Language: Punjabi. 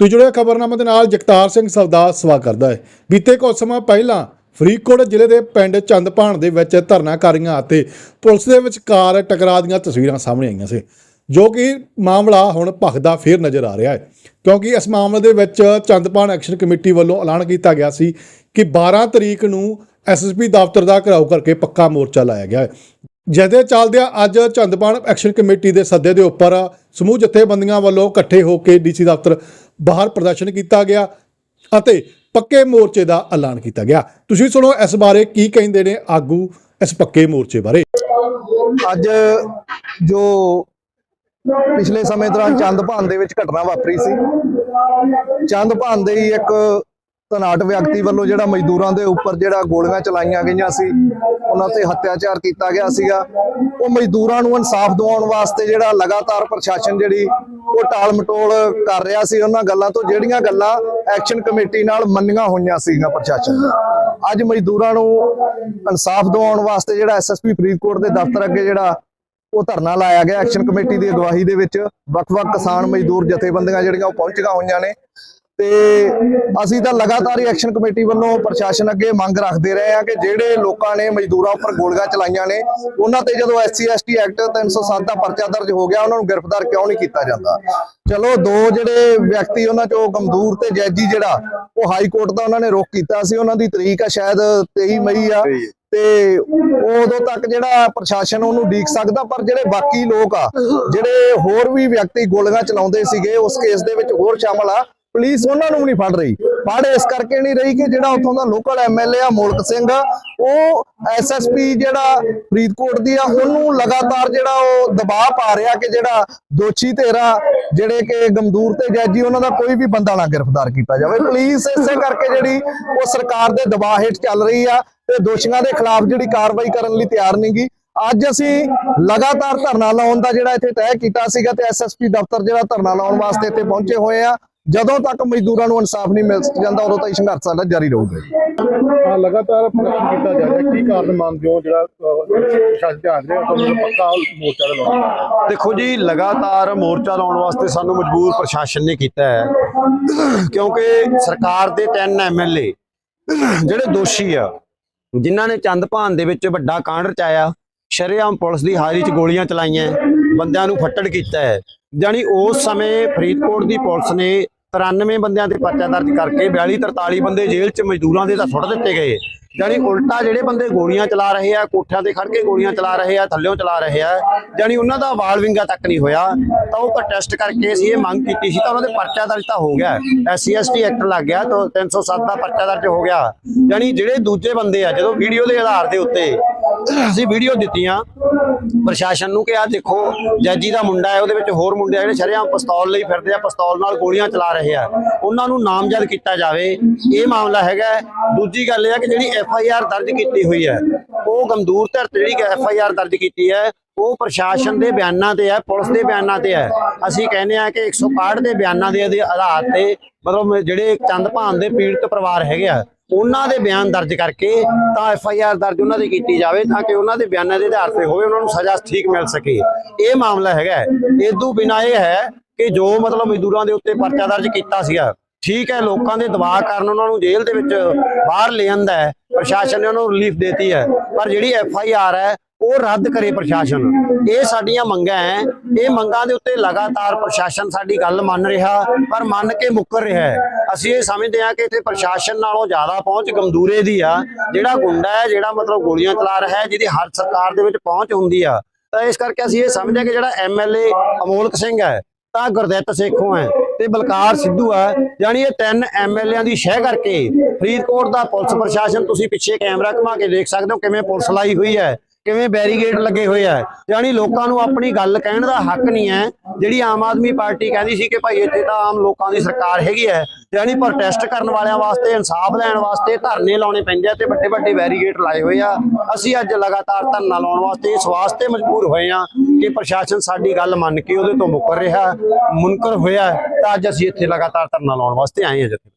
ਤੁਸੀਂ ਜੁੜਿਆ ਖ਼ਬਰਨਾਮਾ ਦੇ ਨਾਲ ਜਗਤਾਰ ਸਿੰਘ ਸਵਦਾ ਸਵਾ ਕਰਦਾ ਹੈ। ਬੀਤੇ ਕੁਝ ਸਮਾਂ ਪਹਿਲਾਂ ਫਰੀਦਕੋਟ ਜ਼ਿਲ੍ਹੇ ਦੇ ਪਿੰਡ ਚੰਦਪਾਣ ਦੇ ਵਿੱਚ ਧਰਨਾਕਾਰੀਆਂ ਅਤੇ ਪੁਲਿਸ ਦੇ ਵਿਚਕਾਰ ਟਕਰਾਅ ਦੀਆਂ ਤਸਵੀਰਾਂ ਸਾਹਮਣੇ ਆਈਆਂ ਸੀ, ਜੋ ਕਿ ਮਾਮਲਾ ਹੁਣ ਭਖਦਾ ਫੇਰ ਨਜ਼ਰ ਆ ਰਿਹਾ ਹੈ। ਕਿਉਂਕਿ ਇਸ ਮਾਮਲੇ ਦੇ ਵਿੱਚ ਚੰਦਪਾਣ ਐਕਸ਼ਨ ਕਮੇਟੀ ਵੱਲੋਂ ਐਲਾਨ ਕੀਤਾ ਗਿਆ ਸੀ ਕਿ 12 ਤਰੀਕ ਨੂੰ ਐਸਐਸਪੀ ਦਫ਼ਤਰ ਦਾ ਘਿਰਾਓ ਕਰਕੇ ਪੱਕਾ ਮੋਰਚਾ ਲਾਇਆ ਗਿਆ ਹੈ। ਜਿਹਦੇ ਚੱਲਦਿਆਂ ਅੱਜ ਚੰਦਪਾਣ ਐਕਸ਼ਨ ਕਮੇਟੀ ਦੇ ਸੱਦੇ ਦੇ ਉੱਪਰ ਸਮੂਹ ਜਥੇਬੰਦੀਆਂ ਵੱਲੋਂ ਇਕੱਠੇ ਹੋ ਕੇ ਡੀਸੀ ਦਫ਼ਤਰ ਬਾਹਰ ਪ੍ਰਦਰਸ਼ਨ ਕੀਤਾ ਗਿਆ ਅਤੇ ਪੱਕੇ ਮੋਰਚੇ ਦਾ ਐਲਾਨ ਕੀਤਾ ਗਿਆ। ਤੁਸੀਂ ਸੁਣੋ ਇਸ ਬਾਰੇ ਕੀ ਕਹਿੰਦੇ ਨੇ ਆਗੂ ਇਸ ਪੱਕੇ ਮੋਰਚੇ ਬਾਰੇ। ਅੱਜ ਜੋ ਪਿਛਲੇ ਸਮੇਂ ਦੌਰਾਨ ਚੰਦ ਭਾਨ ਦੇ ਵਿੱਚ ਘਟਨਾ ਵਾਪਰੀ ਸੀ। ਚੰਦ ਭਾਨ ਦੇ ਹੀ ਇੱਕ ਤਨਾਟ ਵਿਅਕਤੀ ਵੱਲੋਂ ਜਿਹੜਾ ਮਜ਼ਦੂਰਾਂ ਦੇ ਉੱਪਰ ਜਿਹੜਾ ਗੋਲੀਆਂ ਚਲਾਈਆਂ ਗਈਆਂ ਸੀ, ਉਹਨਾਂ ਤੇ ਹੱਤਿਆਚਾਰ ਕੀਤਾ ਗਿਆ ਸੀਗਾ। ਉਹ ਮਜ਼ਦੂਰਾਂ ਨੂੰ ਇਨਸਾਫ ਦਿਵਾਉਣ ਵਾਸਤੇ ਜਿਹੜਾ ਲਗਾਤਾਰ ਪ੍ਰਸ਼ਾਸਨ ਜਿਹੜੀ ਉਹ ਟਾਲ ਮਟੋਲ ਕਰ ਰਿਹਾ ਸੀ, ਉਹਨਾਂ ਗੱਲਾਂ ਤੋਂ ਜਿਹੜੀਆਂ ਗੱਲਾਂ ਐਕਸ਼ਨ ਕਮੇਟੀ ਨਾਲ ਮੰਨੀਆਂ ਹੋਈਆਂ ਸੀਗੀਆਂ ਪ੍ਰਸ਼ਾਸਨ ਅੱਜ ਮਜ਼ਦੂਰਾਂ ਨੂੰ ਇਨਸਾਫ ਦਿਵਾਉਣ ਵਾਸਤੇ ਜਿਹੜਾ ਐਸਐਸਪੀ ਫਰੀਦਕੋਟ ਦੇ ਦਫ਼ਤਰ ਅੱਗੇ ਜਿਹੜਾ ਉਹ ਧਰਨਾ ਲਾਇਆ ਗਿਆ, ਐਕਸ਼ਨ ਕਮੇਟੀ ਦੀ ਅਗਵਾਈ ਦੇ ਵਿੱਚ ਵੱਖ-ਵੱਖ ਕਿਸਾਨ ਮਜ਼ਦੂਰ ਜਥੇਬੰਦੀਆਂ ਜਿਹੜੀਆਂ ਉਹ ਪਹੁੰਚੀਆਂ ਹੋਈਆਂ ਨੇ। ਤੇ ਅਸੀਂ ਤਾਂ ਲਗਾਤਾਰ ਹੀ ਐਕਸ਼ਨ ਕਮੇਟੀ ਵੱਲੋਂ ਪ੍ਰਸ਼ਾਸਨ ਅੱਗੇ ਮੰਗ ਰੱਖਦੇ ਰਹੇ ਆ ਕਿ ਜਿਹੜੇ ਲੋਕਾਂ ਨੇ ਮਜ਼ਦੂਰਾਂ ਉੱਪਰ ਗੋਲੀਆਂ ਚਲਾਈਆਂ ਨੇ ਉਹਨਾਂ ਤੇ ਜਦੋਂ ਐਸਸੀ ਐਸਟੀ ਐਕਟ 307 ਦਾ ਪਰਚਾ ਦਰਜ ਹੋ ਗਿਆ ਉਹਨਾਂ ਨੂੰ ਗ੍ਰਿਫਤਾਰ ਕਿਉਂ ਨਹੀਂ ਕੀਤਾ ਜਾਂਦਾ? ਚਲੋ ਦੋ ਜਿਹੜੇ ਵਿਅਕਤੀ ਉਹਨਾਂ ਚੋਂ ਗਮਦੂਰ ਤੇ ਜੈਜੀ ਜਿਹੜਾ ਉਹ ਹਾਈ ਕੋਰਟ ਦਾ ਉਹਨਾਂ ਨੇ ਰੋਕ ਕੀਤਾ ਸੀ ਉਹਨਾਂ ਦੀ ਤਰੀਕ ਆ ਸ਼ਾਇਦ 23 ਮਈ ਆ। ਤੇ ਉਦੋਂ ਤੱਕ ਜਿਹੜਾ ਪ੍ਰਸ਼ਾਸਨ ਉਹਨੂੰ ਡੀਕ ਸਕਦਾ ਪਰ ਜਿਹੜੇ ਬਾਕੀ ਲੋਕ ਆ ਜਿਹੜੇ ਹੋਰ ਵੀ ਵਿਅਕਤੀ ਗੋਲੀਆਂ ਚਲਾਉਂਦੇ ਸੀਗੇ ਉਸ ਕੇਸ ਦੇ ਵਿੱਚ ਹੋਰ ਸ਼ਾਮਲ ਆ ਪੁਲਿਸ ਉਹਨਾਂ ਨੂੰ ਵੀ ਨਹੀਂ ਫੜ ਰਹੀ। ਫੜ ਇਸ ਕਰਕੇ ਨਹੀਂ ਰਹੀ ਕਿ ਜਿਹੜਾ ਉੱਥੋਂ ਦਾ ਲੋਕਲ ਐਮਐਲਏ ਆ, ਮੋਲਕ ਸਿੰਘ, ਉਹ ਐਸਐਸਪੀ ਜਿਹੜਾ ਫਰੀਦਕੋਟ ਦੀ ਆ, ਉਹਨੂੰ ਲਗਾਤਾਰ ਜਿਹੜਾ ਉਹ ਦਬਾਅ ਪਾ ਰਿਹਾ ਕਿ ਜਿਹੜਾ ਦੋਸ਼ੀ ਤੇਰਾ ਜਿਹੜੇ ਕਿ ਗਮਦੂਰ ਤੇ ਜੈਜੀ, ਉਹਨਾਂ ਦਾ ਕੋਈ ਵੀ ਬੰਦਾ ਨਾ ਗ੍ਰਿਫਤਾਰ ਕੀਤਾ ਜਾਵੇ। ਪੁਲਿਸ ਇਸੇ ਕਰਕੇ ਜਿਹੜੀ ਉਹ ਸਰਕਾਰ ਦੇ ਦਬਾਅ ਹੇਠ ਚੱਲ ਰਹੀ ਆ ਤੇ ਦੋਸ਼ੀਆਂ ਦੇ ਖਿਲਾਫ ਜਿਹੜੀ ਕਾਰਵਾਈ ਕਰਨ ਲਈ ਤਿਆਰ ਨਹੀਂਗੀ ਅੱਜ ਅਸੀਂ ਲਗਾਤਾਰ ਧਰਨਾ ਲਾਉਣ ਦਾ ਜਿਹੜਾ ਇੱਥੇ ਤੈਅ ਕੀਤਾ ਸੀਗਾ ਤੇ ਐਸਐਸਪੀ ਦਫ਼ਤਰ ਜਿਹੜਾ ਧਰਨਾ ਲਾਉਣ ਵਾਸਤੇ ਇੱਥੇ ਪਹੁੰਚੇ ਹੋਏ ਆ ਜਦੋਂ ਤੱਕ ਮਜ਼ਦੂਰਾਂ ਨੂੰ ਇਨਸਾਫ ਨਹੀਂ ਮਿਲ ਜਾਂਦਾ ਉਦੋਂ ਤੱਕ ਸੰਘਰਸ਼ ਸਾਡਾ ਜਾਰੀ ਰਹੂਗਾ ਜੀ। ਲਗਾਤਾਰ ਪ੍ਰਦਰਸ਼ਨ ਕੀਤਾ ਜਾ ਰਿਹਾ। ਕੀ ਕਾਰਨ ਮੰਨਦੇ ਹੋ ਜਿਹੜਾ ਪ੍ਰਸ਼ਾਸਨ ਧਿਆਨ ਦੇ ਤੁਹਾਨੂੰ ਪੱਕਾ ਮੋਰਚਾ ਲਾਉਣਾ ਦੇਖੋ ਜੀ ਲਗਾਤਾਰ ਮੋਰਚਾ ਲਾਉਣ ਵਾਸਤੇ ਸਾਨੂੰ ਮਜਬੂਰ ਪ੍ਰਸ਼ਾਸਨ ਨੇ ਕੀਤਾ ਹੈ। ਕਿਉਂਕਿ ਸਰਕਾਰ ਦੇ ਤਿੰਨ ਐਮਐਲਏ ਜਿਹੜੇ ਦੋਸ਼ੀ ਆ ਜਿਨ੍ਹਾਂ ਨੇ ਚੰਦਪਾਨ ਦੇ ਵਿੱਚ ਵੱਡਾ ਕਾਂਡ ਰਚਾਇਆ ਸ਼ਰੇਆਮ ਪੁਲਿਸ ਦੀ ਹਾਜ਼ਰੀ 'ਚ ਗੋਲੀਆਂ ਚਲਾਈਆਂ ਬੰਦਿਆਂ ਨੂੰ ਫੱਟੜ ਕੀਤਾ ਹੈ। ਜਾਨੀ ਉਸ ਸਮੇਂ ਫਰੀਦਕੋਟ ਦੀ ਪੁਲਿਸ ਨੇ 93 ਬੰਦਿਆਂ ਤੇ ਪਰਚਾ ਦਰਜ ਕਰਕੇ 42 43 ਬੰਦੇ ਜੇਲ੍ਹ 'ਚ ਮਜ਼ਦੂਰਾਂ ਦੇ ਤਾਂ ਸੁੱਟ ਦਿੱਤੇ ਗਏ। ਜਾਨੀ ਉਲਟਾ ਜਿਹੜੇ ਬੰਦੇ ਗੋਲੀਆਂ ਚਲਾ ਰਹੇ ਆ, ਕੋਠਿਆਂ ਤੇ ਖੜ ਕੇ ਗੋਲੀਆਂ ਚਲਾ ਰਹੇ ਆ, ਥੱਲਿਓਂ ਚਲਾ ਰਹੇ ਆ ਜਾਨੀ ਉਹਨਾਂ ਦਾ ਵਾਲ ਵਿੰਗਾ ਤੱਕ ਨਹੀਂ ਹੋਇਆ, ਤਾਂ ਉਹ ਪ੍ਰੋਟੈਸਟ ਕਰਕੇ ਅਸੀਂ ਇਹ ਮੰਗ ਕੀਤੀ ਸੀ ਤਾਂ ਉਹਨਾਂ ਦੇ ਪਰਚਾ ਦਰਜ ਤਾਂ ਹੋ ਗਿਆ। ਐਸਸੀ ਐਸਟੀ ਐਕਟ ਲੱਗ ਗਿਆ, ਤਾਂ 307 ਦਾ ਪਰਚਾ ਦਰਜ ਹੋ ਗਿਆ। ਜਾਨੀ ਜਿਹੜੇ ਦੂਜੇ ਬੰਦੇ ਆ, ਜਦੋਂ ਵੀਡੀਓ ਦੇ ਆਧਾਰ ਦੇ ਉੱਤੇ ਅਸੀਂ ਵੀਡੀਓ ਦਿੱਤੀਆਂ। ਪ੍ਰਸ਼ਾਸਨ ਨੂੰ ਕਿ ਆ ਦੇਖੋ, ਜੱਜੀ ਦਾ ਮੁੰਡਾ ਹੈ, ਉਹਦੇ ਵਿੱਚ ਹੋਰ ਮੁੰਡੇ ਆ ਜਿਹੜੇ ਸ਼ਰੇਆਮ ਪਿਸਤੌਲ ਲਈ ਫਿਰਦੇ ਆ, ਪਿਸਤੌਲ ਨਾਲ ਗੋਲੀਆਂ ਚਲਾ ਰਹੇ ਆ। ਉਹਨਾਂ ਨੂੰ ਨਾਮਜ਼ਦ ਕੀਤਾ ਜਾਵੇ। ਇਹ ਮਾਮਲਾ ਹੈਗਾ ਦੂਜੀ ਗੱਲ ਇਹ ਹੈ ਕਿ ਜਿਹੜੀ ਐਫ ਆਈ ਆਰ ਦਰਜ ਕੀਤੀ ਹੋਈ ਹੈ, ਉਹ ਗੰਦੂਰ ਧਰ ਤੇ ਜਿਹੜੀ ਐਫ ਆਈ ਆਰ ਦਰਜ ਕੀਤੀ ਹੈ, ਉਹ ਪ੍ਰਸ਼ਾਸਨ ਦੇ ਬਿਆਨਾਂ ਤੇ ਹੈ, ਪੁਲਿਸ ਦੇ ਬਿਆਨਾਂ ਤੇ ਹੈ। ਅਸੀਂ ਕਹਿੰਦੇ ਆ ਕਿ 161 ਦੇ ਬਿਆਨਾਂ ਦੇ ਆਧਾਰ ਤੇ ਮਤਲਬ ਜਿਹੜੇ ਚੰਦ ਭਾਨ ਦੇ ਪੀੜਤ ਪਰਿਵਾਰ ਹੈਗੇ ਆ ਉਹਨਾਂ ਦੇ ਬਿਆਨ ਦਰਜ ਕਰਕੇ ਤਾਂ ਐਫ ਆਈ ਆਰ ਦਰਜ ਉਹਨਾਂ ਦੀ ਕੀਤੀ ਜਾਵੇ ਤਾਂ ਕਿ ਉਹਨਾਂ ਦੇ ਬਿਆਨਾਂ ਦੇ ਆਧਾਰ ਤੇ ਹੋਵੇ ਉਹਨਾਂ ਨੂੰ ਸਜ਼ਾ ਠੀਕ ਮਿਲ ਸਕੇ। ਇਹ ਮਾਮਲਾ ਹੈਗਾ ਇਦੋਂ ਬਿਨਾ ਇਹ ਹੈ ਕਿ ਜੋ ਮਤਲਬ ਮਜ਼ਦੂਰਾਂ ਦੇ ਉੱਤੇ ਪਰਚਾ ਦਰਜ ਕੀਤਾ ਸੀਗਾ, ਠੀਕ ਹੈ, ਲੋਕਾਂ ਦੇ ਦਬਾਅ ਕਾਰਨ ਉਹਨਾਂ ਨੂੰ ਜੇਲ੍ਹ ਦੇ ਵਿੱਚ ਬਾਹਰ ਲੈ ਆਂਦਾ ਹੈ, ਪ੍ਰਸ਼ਾਸਨ ਨੇ ਉਹਨਾਂ ਨੂੰ ਰਿਲੀਫ ਦਿੱਤੀ ਹੈ। ਪਰ ਜਿਹੜੀ ਐਫ ਆਈ ਆਰ ਹੈ ਉਹ ਰੱਦ ਕਰੇ ਪ੍ਰਸ਼ਾਸਨ। ਇਹ ਸਾਡੀਆਂ ਮੰਗਾਂ ਹੈ ਇਹ ਮੰਗਾਂ ਦੇ ਉੱਤੇ ਲਗਾਤਾਰ ਪ੍ਰਸ਼ਾਸਨ ਸਾਡੀ ਗੱਲ ਮੰਨ ਰਿਹਾ, ਪਰ ਮੰਨ ਕੇ ਮੁੱਕਰ ਰਿਹਾ ਹੈ ਅਸੀਂ ਇਹ ਸਮਝਦੇ ਹਾਂ ਕਿ ਇੱਥੇ ਪ੍ਰਸ਼ਾਸਨ ਨਾਲੋਂ ਜ਼ਿਆਦਾ ਪਹੁੰਚ ਗਮਦੂਰੇ ਦੀ ਆ। ਜਿਹੜਾ ਗੁੰਡਾ ਹੈ ਜਿਹੜਾ ਮਤਲਬ ਗੋਲੀਆਂ ਚਲਾ ਰਿਹਾ ਹੈ ਜਿਹਦੀ ਹਰ ਸਰਕਾਰ ਦੇ ਵਿੱਚ ਪਹੁੰਚ ਹੁੰਦੀ ਆ। ਤਾਂ ਇਸ ਕਰਕੇ ਅਸੀਂ ਇਹ ਸਮਝਦੇ ਹਾਂ ਕਿ ਜਿਹੜਾ ਐਮਐਲਏ ਅਮੋਲਕ ਸਿੰਘ ਹੈ ਤਾਂ ਗੁਰਦਿੱਤ ਸੇਖੋਂ ਹੈ ਤੇ ਬਲਕਾਰ ਸਿੱਧੂ ਹੈ ਯਾਨੀ ਇਹ ਤਿੰਨ ਐਮਐਲਏਆਂ ਦੀ ਸ਼ਹਿ ਕਰਕੇ ਫਰੀਦਕੋਟ ਦਾ ਪੁਲਿਸ ਪ੍ਰਸ਼ਾਸਨ, ਤੁਸੀਂ ਪਿੱਛੇ ਕੈਮਰਾ ਘੁਮਾ ਕੇ ਦੇਖ ਸਕਦੇ ਹੋ ਕਿਵੇਂ ਪੁਲਿਸ ਲਾਈ ਹੋਈ ਹੈ ਕਿਵੇਂ ਬੈਰੀਗੇਡ ਲੱਗੇ ਹੋਏ ਆ? ਯਾਨੀ ਲੋਕਾਂ ਨੂੰ ਆਪਣੀ ਗੱਲ ਕਹਿਣ ਦਾ ਹੱਕ ਨਹੀਂ ਹੈ। ਜਿਹੜੀ ਆਮ ਆਦਮੀ ਪਾਰਟੀ ਕਹਿੰਦੀ ਸੀ ਕਿ ਭਾਈ ਇੱਥੇ ਤਾਂ ਆਮ ਲੋਕਾਂ ਦੀ ਸਰਕਾਰ ਹੈਗੀ ਹੈ, ਯਾਨੀ ਪ੍ਰੋਟੈਸਟ ਕਰਨ ਵਾਲਿਆਂ ਵਾਸਤੇ, ਇਨਸਾਫ ਲੈਣ ਵਾਸਤੇ ਧਰਨੇ ਲਾਉਣੇ ਪੈਂਦੇ ਆ ਤੇ ਵੱਡੇ ਵੱਡੇ ਬੈਰੀਗੇਡ ਲਾਏ ਹੋਏ ਆ। ਅਸੀਂ ਅੱਜ ਲਗਾਤਾਰ ਧਰਨਾ ਲਾਉਣ ਵਾਸਤੇ ਇਸ ਵਾਸਤੇ ਮਜਬੂਰ ਹੋਏ ਆ ਕਿ ਪ੍ਰਸ਼ਾਸਨ ਸਾਡੀ ਗੱਲ ਮੰਨ ਕੇ ਉਹਦੇ ਤੋਂ ਮੁੱਕਰ ਰਿਹਾ, ਮੁਨਕਰ ਹੋਇਆ ਤਾਂ ਅੱਜ ਅਸੀਂ ਇੱਥੇ ਲਗਾਤਾਰ ਧਰਨਾ ਲਾਉਣ ਵਾਸਤੇ ਆਏ ਹਾਂ ਜਿੱਥੇ।